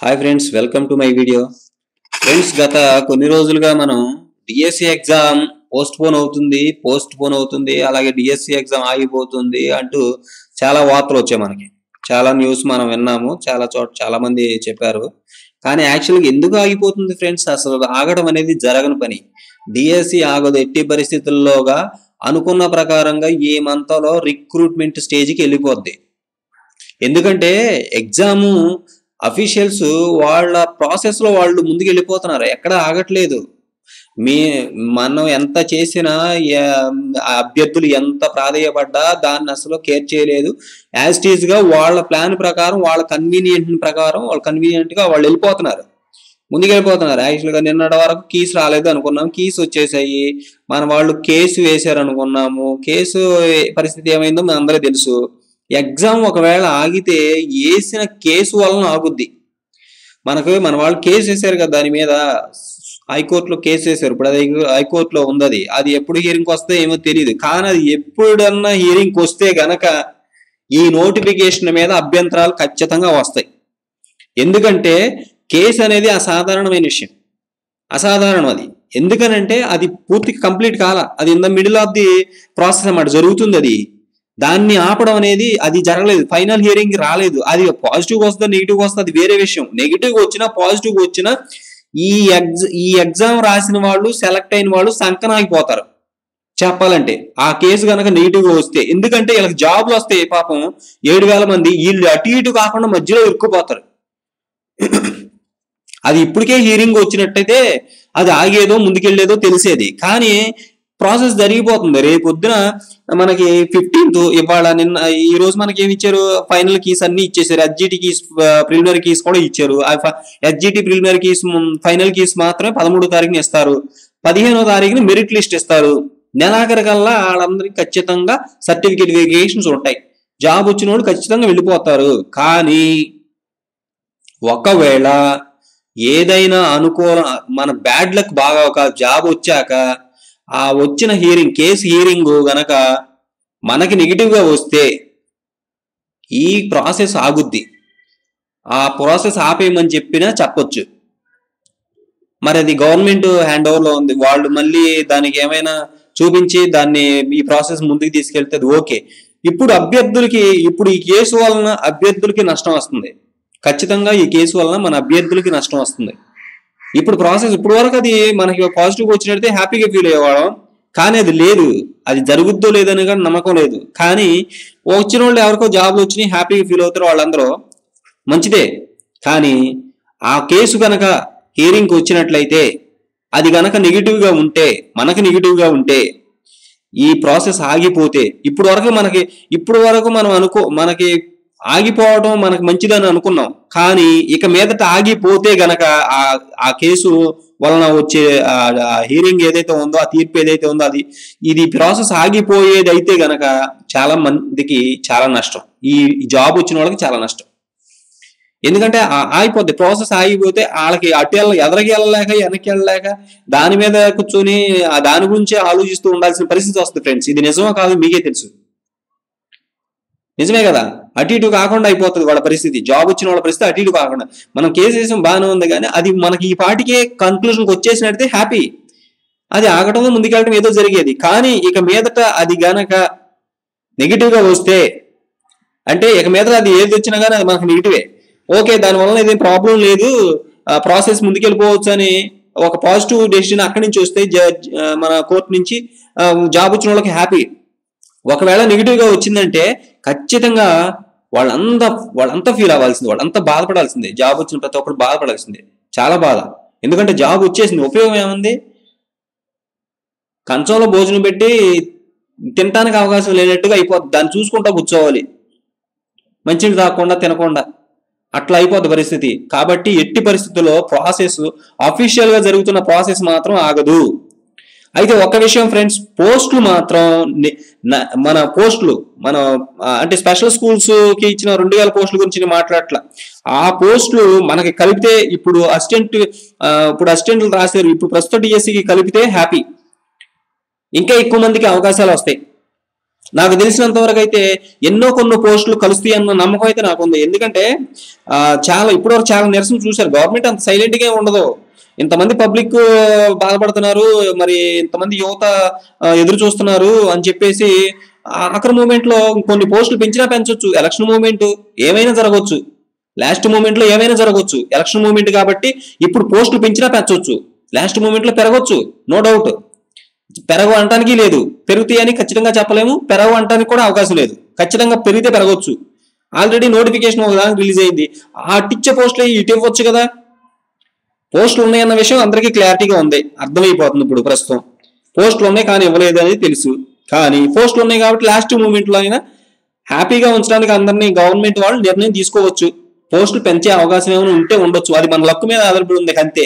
Hi friends welcome to my video friends గత కొన్ని రోజులుగా మనం డిఎస్సి ఎగ్జామ్ పోస్ట్ పోన్ అవుతుంది పోస్ట్ పోన్ అవుతుంది అలాగే డిఎస్సి ఎగ్జామ్ ఆగిపోతుంది అంటూ చాలా వార్తలు వచ్చాయి మనకి. చాలా న్యూస్ మనం విన్నాము చాలా చోట చాలా మంది చెప్పారు. కానీ యాక్చువల్గా ఎందుకు ఆగిపోతుంది ఫ్రెండ్స్ అసలు ఆగడం అనేది జరగని పని. డిఎస్సి ఆగదు ఎట్టి పరిస్థితుల్లోగా అనుకున్న ప్రకారంగా ఈ మంతలో రిక్రూట్మెంట్ స్టేజ్కి వెళ్ళిపోద్ది. ఎందుకంటే ఎగ్జాము అఫీషియల్స్ వాళ్ళ ప్రాసెస్లో వాళ్ళు ముందుకు వెళ్ళిపోతున్నారు ఎక్కడ ఆగట్లేదు. మీ మనం ఎంత చేసినా అభ్యర్థులు ఎంత ప్రాధేయపడ్డా దాన్ని అసలు కేర్ చేయలేదు. యాజ్ టీజ్గా వాళ్ళ ప్లాన్ ప్రకారం వాళ్ళ కన్వీనియంట్ ప్రకారం వాళ్ళ కన్వీనియంట్గా వాళ్ళు వెళ్ళిపోతున్నారు. ముందుకు వెళ్ళిపోతున్నారు యాక్చువల్గా నిన్నటి వరకు కీస్ రాలేదు అనుకున్నాం. కీస్ వచ్చేసాయి. మన వాళ్ళు కేసు వేశారు అనుకున్నాము కేసు పరిస్థితి ఏమైందో మన తెలుసు. ఎగ్జామ్ ఒకవేళ ఆగితే వేసిన కేసు వలన ఆగుద్ది. మనకు మన వాళ్ళు కేసు వేశారు కదా దాని మీద హైకోర్టులో కేసు వేశారు ఇప్పుడు అది హైకోర్టులో ఉంది అది అది ఎప్పుడు హియరింగ్ వస్తే ఏమో తెలియదు కానీ అది ఎప్పుడన్నా హియరింగ్ వస్తే గనక ఈ నోటిఫికేషన్ మీద అభ్యంతరాలు ఖచ్చితంగా వస్తాయి. ఎందుకంటే కేసు అనేది అసాధారణమైన విషయం. అసాధారణం అది. ఎందుకనంటే అది పూర్తి కంప్లీట్ కాల. అది in the middle of the process అన్నమాట. జరుగుతుంది అది. దాన్ని ఆపడం అనేది అది జరగలేదు. ఫైనల్ హియరింగ్ రాలేదు. అది పాజిటివ్ వస్తుందో నెగిటివ్ వస్తుంది అది వేరే విషయం. నెగిటివ్ వచ్చినా పాజిటివ్ వచ్చినా ఈ ఎగ్జ ఈ ఎగ్జామ్ రాసిన వాళ్ళు సెలెక్ట్ అయిన వాళ్ళు సంకనాగిపోతారు చెప్పాలంటే ఆ కేసు కనుక నెగిటివ్ వస్తే. ఎందుకంటే వీళ్ళకి జాబ్లు వస్తే పాపం ఏడు వేల మంది. వీళ్ళు అటు ఇటు కాకుండా మధ్యలో ఇరుక్కుపోతారు. అది ఇప్పటికే హియరింగ్ వచ్చినట్టయితే అది ఆగేదో ముందుకెళ్ళేదో తెలిసేది. కానీ ప్రాసెస్ జరిగిపోతుంది. రేపు పొద్దున మనకి ఫిఫ్టీన్త్ ఇవాళ నిన్న ఈ రోజు మనకి ఏమి ఇచ్చారు? ఫైనల్ కీస్ అన్ని ఇచ్చేసారు. ఎస్జిటి కీస్ ప్రిలిమినరీ కీస్ కూడా ఇచ్చారు. SGT preliminary keys final keys మాత్రమే పదమూడో తారీఖున ఇస్తారు. పదిహేనో తారీఖున మెరిట్ లిస్ట్ ఇస్తారు. నెలాఖరు కల్లా వాళ్ళందరికీ ఖచ్చితంగా సర్టిఫికేట్ వెరిఫికేషన్స్ ఉంటాయి. జాబ్ వచ్చిన వాళ్ళు ఖచ్చితంగా వెళ్ళిపోతారు. కానీ ఒకవేళ ఏదైనా అనుకూల మన బ్యాడ్ లక్ బాగా ఒక జాబ్ వచ్చాక ఆ వచ్చిన హియరింగ్ కేసు హీరింగ్ గనక మనకి నెగిటివ్గా వస్తే ఈ ప్రాసెస్ ఆగుద్ది. ఆ ప్రాసెస్ ఆపేయమని చెప్పినా చెప్పొచ్చు. మరి అది గవర్నమెంట్ హ్యాండ్ ఓవర్లో ఉంది. వాళ్ళు మళ్ళీ దానికి ఏమైనా చూపించి దాన్ని ఈ ప్రాసెస్ ముందుకు తీసుకెళ్తే అది ఓకే ఇప్పుడు అభ్యర్థులకి ఇప్పుడు ఈ కేసు వలన అభ్యర్థులకి నష్టం వస్తుంది. ఖచ్చితంగా ఈ కేసు వలన మన అభ్యర్థులకి నష్టం వస్తుంది. ఇప్పుడు ప్రాసెస్ ఇప్పుడు వరకు అది మనకి పాజిటివ్ వచ్చినట్టే హ్యాపీగా ఫీల్ అయ్యేవాళ్ళం. కానీ అది లేదు. అది జరుగుద్దో లేదని కానీ నమ్మకం లేదు. కానీ వచ్చిన వాళ్ళు ఎవరికో జాబ్లు వచ్చినాయి హ్యాపీగా ఫీల్ అవుతారు వాళ్ళందరూ మంచిదే. కానీ ఆ కేసు కనుక హియరింగ్కి వచ్చినట్లయితే అది గనక నెగిటివ్గా ఉంటే మనకు నెగిటివ్గా ఉంటే ఈ ప్రాసెస్ ఆగిపోతే ఇప్పుడు వరకు మనకి ఇప్పుడు వరకు మనం అనుకో మనకి ఆగిపోవడం మనకు మంచిదని అనుకున్నాం. కానీ ఇక మీదట ఆగిపోతే గనక ఆ ఆ కేసు వలన వచ్చే హియరింగ్ ఏదైతే ఉందో ఆ తీర్పు ఏదైతే ఉందో అది ఇది ప్రాసెస్ ఆగిపోయేది అయితే గనక చాలా మందికి చాలా నష్టం. ఈ జాబ్ వచ్చిన వాళ్ళకి చాలా నష్టం. ఎందుకంటే ఆగిపోద్ది. ప్రాసెస్ ఆగిపోతే వాళ్ళకి అటు వెళ్ళ ఎదరికి వెళ్ళలేక వెనక్కి వెళ్ళలేక దాని మీద కూర్చొని ఆ దాని గురించే ఆలోచిస్తూ ఉండాల్సిన పరిస్థితి వస్తుంది ఫ్రెండ్స్ ఇది నిజమో కాదు మీకే తెలుసు. నిజమే కదా? అటు ఇటు కాకుండా అయిపోతుంది వాళ్ళ పరిస్థితి. జాబ్ వచ్చిన వాళ్ళ పరిస్థితి అటు ఇటు కాకుండా. మనం కేసు వేసాం బాగానే ఉంది కానీ అది మనకి ఈ పాటికే కన్క్లూజన్కి వచ్చేసినట్టే హ్యాపీ అది ఆగటం ముందుకెళ్ళడం ఏదో జరిగేది. కానీ ఇక మీదట అది గనక నెగిటివ్గా వస్తే అంటే ఇక మీదట అది ఏది వచ్చినా కానీ అది మనకు నెగిటివే ఓకే దాని వలన ఏదేం ప్రాబ్లం లేదు. ప్రాసెస్ ముందుకెళ్ళిపోవచ్చు అని ఒక పాజిటివ్ డెసిషన్ అక్కడి నుంచి వస్తే మన కోర్టు నుంచి జాబ్ వచ్చిన వాళ్ళకి హ్యాపీ ఒకవేళ నెగిటివ్గా వచ్చిందంటే ఖచ్చితంగా వాళ్ళంతా వాళ్ళంతా ఫీల్ అవ్వాల్సింది వాళ్ళంతా బాధపడాల్సిందే. జాబ్ వచ్చిన ప్రతి ఒక్కరు బాధపడాల్సిందే. చాలా బాధ. ఎందుకంటే జాబ్ వచ్చేసింది. ఉపయోగం ఏముంది? కంచంలో భోజనం పెట్టి తినటానికి అవకాశం లేనట్టుగా అయిపోద్ది. దాన్ని చూసుకుంటా కూర్చోవాలి. మంచిని తాకుండా తినకుండా. అట్లా అయిపోద్ది పరిస్థితి. కాబట్టి ఎట్టి పరిస్థితుల్లో ప్రాసెస్ అఫీషియల్గా జరుగుతున్న ప్రాసెస్ మాత్రం ఆగదు. అయితే ఒక విషయం ఫ్రెండ్స్ పోస్టులు మాత్రం మన పోస్టులు మన అంటే స్పెషల్ స్కూల్స్కి ఇచ్చిన రెండు వేల పోస్టుల గురించి నేను మాట్లాడట్లా. ఆ పోస్టులు మనకి కలిపితే ఇప్పుడు అసిస్టెంట్ ఇప్పుడు అసిస్టెంట్లు రాశారు. ఇప్పుడు ప్రస్తుత డిఎస్సికి కలిపితే హ్యాపీ ఇంకా ఎక్కువ మందికి అవకాశాలు వస్తాయి. నాకు తెలిసినంత వరకు అయితే ఎన్నో కొన్ని పోస్టులు కలుస్తాయి అన్న నమ్మకం అయితే నాకు ఉంది. ఎందుకంటే చాలా ఇప్పటివరకు చాలా నిరసన చూశారు. గవర్నమెంట్ అంత సైలెంట్గా ఉండదు. ఇంతమంది పబ్లిక్ బాధపడుతున్నారు మరి ఇంతమంది యువత ఎదురు చూస్తున్నారు అని చెప్పేసి ఆఖరి మూమెంట్లో కొన్ని పోస్టులు పెంచినా పెంచవచ్చు ఎలక్షన్ మూమెంట్ ఏమైనా జరగవచ్చు లాస్ట్ మూమెంట్లో ఏమైనా జరగవచ్చు ఎలక్షన్ మూమెంట్ కాబట్టి ఇప్పుడు పోస్టులు పెంచినా పెంచవచ్చు లాస్ట్ మూమెంట్లో పెరగవచ్చు నో డౌట్ పెరగవు అంటానికి లేదు. పెరుగుతాయి అని ఖచ్చితంగా చెప్పలేము. పెరగవు అంటానికి కూడా అవకాశం లేదు. ఖచ్చితంగా పెరిగితే పెరగవచ్చు ఆల్రెడీ నోటిఫికేషన్ ఒక దానికి రిలీజ్ అయింది. ఆ టిచ్చే పోస్టులు ఇటు ఇవ్వచ్చు కదా. పోస్టులు ఉన్నాయన్న విషయం అందరికీ క్లారిటీగా ఉంది. అర్థమైపోతుంది ఇప్పుడు ప్రస్తుతం. పోస్టులు ఉన్నాయి కానీ ఇవ్వలేదు అనేది తెలుసు. కానీ పోస్టులు ఉన్నాయి కాబట్టి లాస్ట్ మూమెంట్లో అయినా హ్యాపీగా ఉంచడానికి అందరినీ గవర్నమెంట్ వాళ్ళు నిర్ణయం తీసుకోవచ్చు. పోస్టులు పెంచే అవకాశం ఏమైనా ఉంటే ఉండొచ్చు. అది మన లక్కు మీద ఆధారపడి ఉంది అంతే.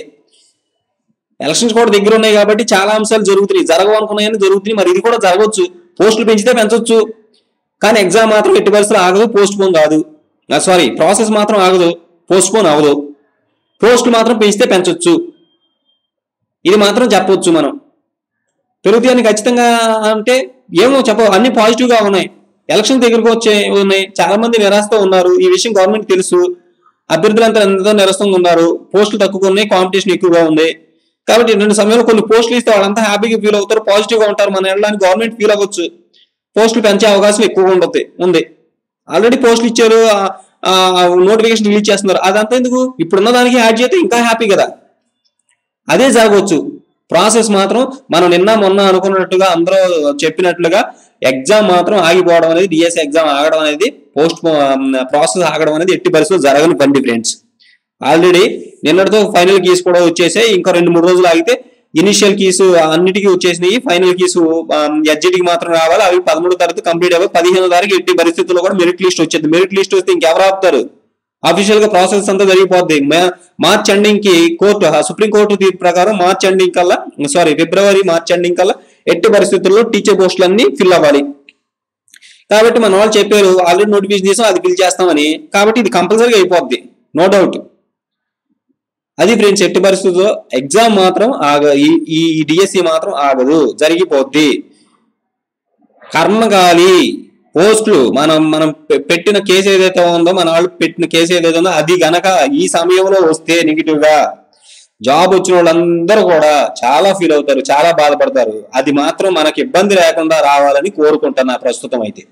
ఎలక్షన్స్ కూడా దగ్గర ఉన్నాయి కాబట్టి చాలా అంశాలు జరుగుతున్నాయి. జరగవనుకున్నాయని జరుగుతున్నాయి. మరి ఇది కూడా జరగవచ్చు. పోస్టులు పెంచితే పెంచవచ్చు కానీ ఎగ్జామ్ మాత్రం ఎట్టి పరిస్థితులు ఆగదు పోస్ట్ పోన్ కాదు ah, సారీ ప్రాసెస్ మాత్రం ఆగదు పోస్ట్ పోన్ అవదు పోస్టులు మాత్రం పెంచితే పెంచవచ్చు ఇది మాత్రం చెప్పవచ్చు మనం. పెరుగుతాయని ఖచ్చితంగా అంటే ఏమో చెప్ప అన్ని పాజిటివ్గా ఉన్నాయి. ఎలక్షన్ దగ్గరకు వచ్చే ఉన్నాయి. చాలా మంది నిరాశతో ఉన్నారు. ఈ విషయం గవర్నమెంట్ తెలుసు. అభ్యర్థులంతా ఎంతో నిరసంగా ఉన్నారు. పోస్టులు తక్కువగా ఉన్నాయి. కాంపిటీషన్ ఎక్కువగా ఉంది. కాబట్టి రెండు సమయంలో కొన్ని పోస్టులు ఇస్తే వాళ్ళంతా హ్యాపీగా ఫీల్ అవుతారు. పాజిటివ్గా ఉంటారు. మన వెళ్ళడానికి గవర్నమెంట్ ఫీల్ అవ్వచ్చు. పోస్టులు పెంచే అవకాశం ఎక్కువగా ఉండదు ఉంది. ఆల్రెడీ పోస్టులు ఇచ్చారు. నోటిఫికేషన్ రిలీజ్ చేస్తున్నారు. అదంతా ఎందుకు? ఇప్పుడున్న దానికి యాడ్ చేస్తే ఇంకా హ్యాపీ కదా. అదే జరగవచ్చు. ప్రాసెస్ మాత్రం మనం నిన్న మొన్న అనుకున్నట్టుగా అందరూ చెప్పినట్లుగా ఎగ్జామ్ మాత్రం ఆగిపోవడం అనేది డిఎస్సి ఎగ్జామ్ ఆగడం అనేది పోస్ట్ ప్రాసెస్ ఆగడం అనేది ఎట్టి పరిస్థితులు జరగని పండి ఫ్రెండ్స్ ఆల్రెడీ నిన్నటితో ఫైనల్ గీస్ కూడా వచ్చేసాయి. ఇంకా రెండు మూడు రోజులు ఆగితే ఇనిషియల్ కీస్ అన్నిటికీ వచ్చేసినాయి. ఫైనల్ కీస్ ఎడ్జిటికి మాత్రం రావాలి. అవి పదమూడు తారీఖు కంప్లీట్ అవ్వాలి పదిహేను తారీఖు ఎట్టి పరిస్థితుల్లో కూడా మెరిట్ లిస్ట్ వచ్చేది. మెరిట్ లిస్ట్ వస్తే ఇంకెవరు ఆపుతారు? అఫీషియల్గా ప్రాసెస్ అంతా జరిగిపోద్ది. మార్చ్ ఎండింగ్కి కోర్టు సుప్రీం కోర్టు తీర్పు ప్రకారం మార్చ్ ఎండింగ్ కల్లా సారీ ఫిబ్రవరి మార్చ్ ఎండింగ్ కల్లా ఎట్టి పరిస్థితుల్లో టీచర్ పోస్టులన్నీ ఫిల్ అవ్వాలి. కాబట్టి మన వాళ్ళు చెప్పారు ఆల్రెడీ నోటిఫికేషన్ చేసాం అది ఫిల్ చేస్తామని. కాబట్టి ఇది కంపల్సరీగా అయిపోద్ది. నో డౌట్ అది ఫ్రెండ్స్ ఎట్టి పరిస్థితుల్లో ఎగ్జామ్ మాత్రం ఆగ ఈ- డిఎస్సి మాత్రం ఆగదు. జరిగిపోద్ది. కర్మగాలి పోస్టులు. మనం మనం పెట్టిన కేసు ఏదైతే ఉందో మన వాళ్ళు పెట్టిన కేసు ఏదైతే ఉందో అది గనక ఈ సమయంలో వస్తే నెగిటివ్గా జాబ్ వచ్చిన వాళ్ళందరూ కూడా చాలా ఫీల్ అవుతారు చాలా బాధపడతారు. అది మాత్రం మనకి ఇబ్బంది లేకుండా రావాలని కోరుకుంటున్నా ప్రస్తుతం అయితే.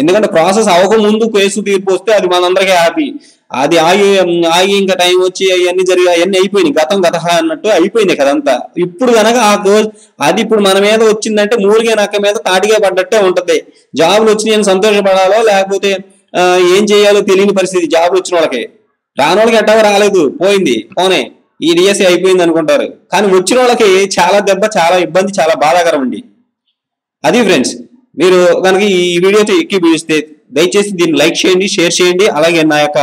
ఎందుకంటే ప్రాసెస్ అవ్వక ముందు కేసు తీర్పు వస్తే అది మనందరికీ హ్యాపీ. అది ఆగి ఆగి ఇంకా టైం వచ్చి అవన్నీ జరిగి అవన్నీ అయిపోయినాయి. గతం గత అన్నట్టు అయిపోయినాయి కదంతా ఇప్పుడు గనక ఆ గోల్ అది ఇప్పుడు మన మీద వచ్చిందంటే మూలిగే నక్క మీద తాటిగా పడ్డట్టే ఉంటది. జాబులు వచ్చినాయని సంతోషపడాలో లేకపోతే ఏం చేయాలో తెలియని పరిస్థితి జాబులు వచ్చిన వాళ్ళకి. రాని వాళ్ళకి ఎట్టగా రాలేదు పోయింది పోనే. ఈ డిఎస్సి అయిపోయింది అనుకుంటారు. కానీ వచ్చిన వాళ్ళకి చాలా దెబ్బ చాలా ఇబ్బంది చాలా బాధాకరం అండి. అది ఫ్రెండ్స్. మీరు కనుక ఈ వీడియోతో ఎక్కువ చూస్తే దయచేసి దీన్ని లైక్ చేయండి షేర్ చేయండి అలాగే నా యొక్క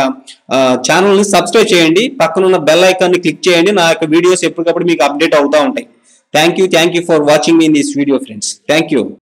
ఛానల్ని సబ్స్క్రైబ్ చేయండి. పక్కన ఉన్న బెల్ ఐకాన్ని క్లిక్ చేయండి. నా యొక్క వీడియోస్ ఎప్పటికప్పుడు మీకు అప్డేట్ అవుతా ఉంటాయి. Thank you thank you for watching in this video friends thank you